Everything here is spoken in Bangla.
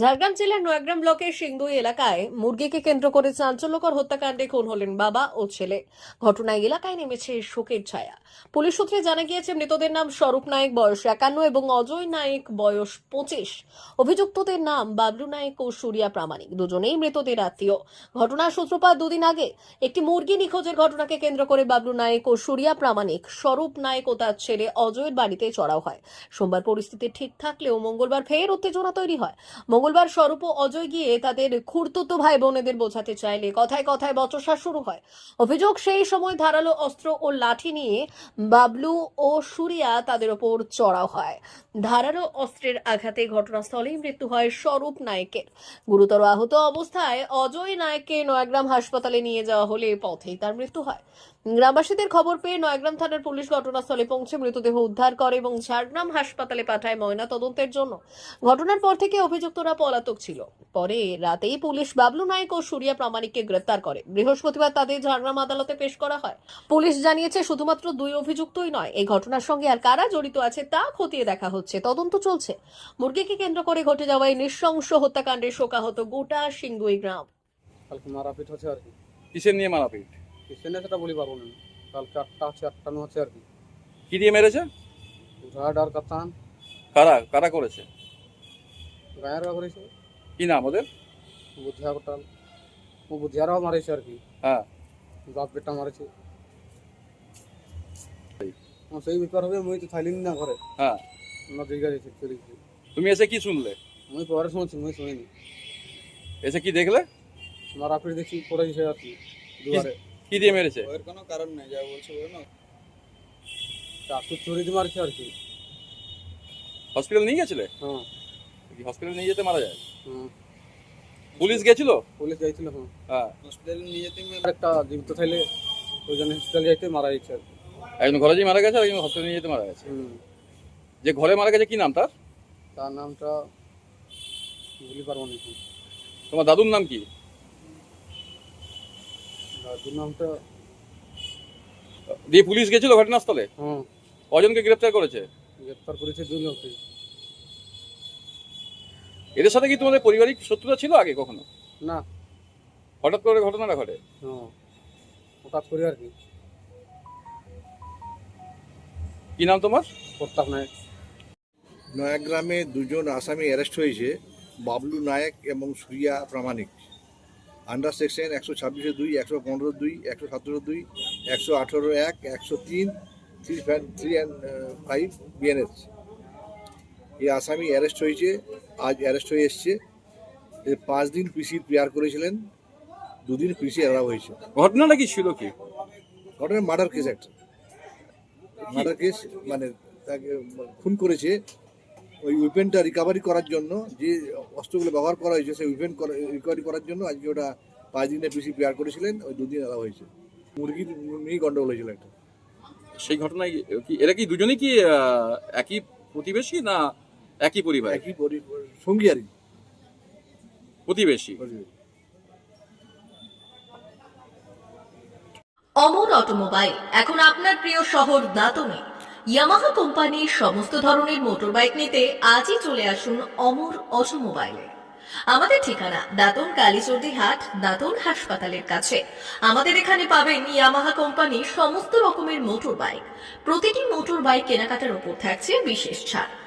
ঝাড়গ্রাম জেলার নয়াগ্রাম ব্লকের সিংদুই এলাকায় মুরগিকে কেন্দ্র করে চাঞ্চল্যকর হত্যাকাণ্ডে খুন হলেন বাবা ও ছেলে। ঘটনায় এলাকায় নেমেছে শোকের ছায়া। পুলিশ সূত্রে জানা গিয়েছে, মৃতদের নাম স্বরূপ নায়েক, বয়স একান্ন এবং অজয় নায়েক, বয়স পঁচিশ। অভিযুক্তদের নাম বাবলু নায়েক ও সুরিয়া প্রামাণিক। দুজনেই মৃতদের আত্মীয়। ঘটনার সূত্রপাত দুদিন আগে। একটি মুরগি নিখোঁজের ঘটনাকে কেন্দ্র করে বাবলু নায়েক ও সুরিয়া প্রামাণিক, স্বরূপ নায়েক ও তার ছেলে অজয়ের বাড়িতে চড়াও হয়। সোমবার পরিস্থিতি ঠিক থাকলেও মঙ্গলবার ফের উত্তেজনা তৈরি হয়। মঙ্গলবার স্বরূপ অজয় গিয়ে তাদের খুঁড়তুতো ভাই বোনেদের বোঝাতে চাইলে কথায় কথায় বচসা শুরু হয়। অভিযোগ সেই সময় ধারালো অস্ত্র ও লাঠি নিয়ে বাবলু ও সুরিয়া তাদের ওপর চড়াও হয়। ধারালো অস্ত্রের আঘাতে ঘটনাস্থলেই মৃত্যু হয় স্বরূপ নায়কের। গুরুতর আহত অবস্থায় অজয় নায়ককে নয়াগ্রাম হাসপাতালে নিয়ে যাওয়া হলে পথেই তার মৃত্যু হয়। গ্রামবাসীদের খবর পেয়ে নয়াগ্রাম থানার পুলিশ ঘটনাস্থলে পৌঁছে মৃতদেহ উদ্ধার করে এবং ঝাড়গ্রাম হাসপাতালে পাঠায় ময়না তদন্তের জন্য। ঘটনার পর থেকে অভিযুক্তরা পলাতক ছিল। পরে রাতেই পুলিশ বাবলু নায়ক ও সুরিয়া প্রামাণিককে গ্রেপ্তার করে। বৃহস্পতিবার তাদের ঝাড়গ্রাম আদালতে পেশ করা হয়। পুলিশ জানিয়েছে শুধুমাত্র দুই অভিযুক্তই নয় এই ঘটনার সঙ্গে আর কারা জড়িত আছে তা খতিয়ে দেখা হচ্ছে। তদন্ত চলছে। মুরগিকে কেন্দ্র করে ঘটে যাওয়া এই নৃশংস হত্যাকাণ্ডে শোকাহত গোটা সিংদুই গ্রাম। কালকে মারাপিট হচ্ছে আর কি। কিসের নিয়ে মারাপিট? কিসে না সেটা বলি পারব না। কালকে আটটা আছে আটটানো হচ্ছে আর কি। কি দিয়ে মেরেছে? ঘাট আর কাতান। কারা? কারা করেছে? গায়ের করেছে কি নাম ওদের? বুদ্ধিয়া কোটাল ও বুদ্ধিয়ারাও মারেছে আর কি। হ্যাঁ। বাপ বেটা মারেছে। সেই ব্যাপার হবে মুই তো থাইলিনি না ঘরে। হ্যাঁ। না দিঘা যেতে চলে তুমি এসে কি শুনলে? মুই পরে শুনছি মুই শুনিনি। এসে কি দেখলে? মারাপিট দেখছি পড়ে গেছে আর কি দুয়ারে। কি দিয়ে মেরেছে? ওর কোনো কারণ নেই যা বলছো না। চাকু চুরি দিয়ে মারছে আর কি। হসপিটাল নিয়ে গেছিলে? হ্যাঁ। হসপিটাল নিয়ে যেতে মারা যায়? পুলিশ গেছিল? পুলিশ যাইছিল হ্যাঁ। হ্যাঁ হসপিটালে নিয়ে যেতে একটা জীবিত থাইলে ওই জন্য হসপিটালে যাইতে মারা গেছে আর কি। একজন ঘরে যেয়ে মারা গেছে আর একজন হসপিটাল নিয়ে যেতে মারা গেছে? হুম। যে ঘরে মারা গেছে কি নাম তার? তার নামটা বলি পারব না তোমার দাদুর নাম কি? দাদুর নামটা দিয়ে পুলিশ গেছিল ঘটনাস্থলে? হ্যাঁ কজনকে গ্রেপ্তার করেছে? গ্রেপ্তার করেছে লোককে। এদের সাথে কি তোমাদের পারিবারিক শত্রুতা ছিল আগে কখনো? না। হঠাৎ করে ঘটনাটা ঘটে? হ্যাঁ হঠাৎ করে আর কি। কি নাম তোমার? প্রস্তাব নেয় নয়াগ্রামে দুজন আসামি অ্যারেস্ট হয়েছে বাবলু নায়েক এবং সুরিয়া প্রামাণিক। আন্ডার সেকশন একশো ছাব্বিশে দুই একশো পনেরো দুই একশো সতেরো দুই একশো আঠেরো এক একশো তিন three three and five BNS এই আসামি অ্যারেস্ট হয়েছে আজ অ্যারেস্ট হয়ে এসছে। পাঁচ দিন পিসি প্রেয়ার করেছিলেন দুদিন পিসি এড়াও হয়েছে। ঘটনাটা কি ছিল কি? ঘটনা মার্ডার কেস একটা। মার্ডার কেস মানে তাকে খুন করেছে। ওই উইপেনটা রিকভারি করার জন্য যে অস্ত্রগুলো ব্যবহার করা হয়েছে সেই উইপেন রিকভারি করার জন্য আজকে ওটা পাঁচ দিনের পিসি প্রেয়ার করেছিলেন ওই দুদিন এলাও হয়েছে। মুরগির নিয়েই গন্ডগোল হয়েছিল একটা। সেই ঘটনায় কি এরা কি দুজনেই কি একই প্রতিবেশী না একই পরিবার? একই পরি- সঙ্গী আর কি প্রতিবেশী? অমর অটোমোবাইল এখন আপনার প্রিয় শহর দাতনে। ইয়ামাহা কোম্পানির সমস্ত ধরনের মোটরবাইক নিতে আজই চলে আসুন অমর অটোমোবাইলে। আমাদের ঠিকানা দাতন কালীচর্দি হাট দাতন হাসপাতালের কাছে। আমাদের এখানে পাবেন ইয়ামাহা কোম্পানির সমস্ত রকমের মোটর বাইক প্রতিটি মোটর বাইক কেনাকাটার উপর থাকছে বিশেষ ছাড়।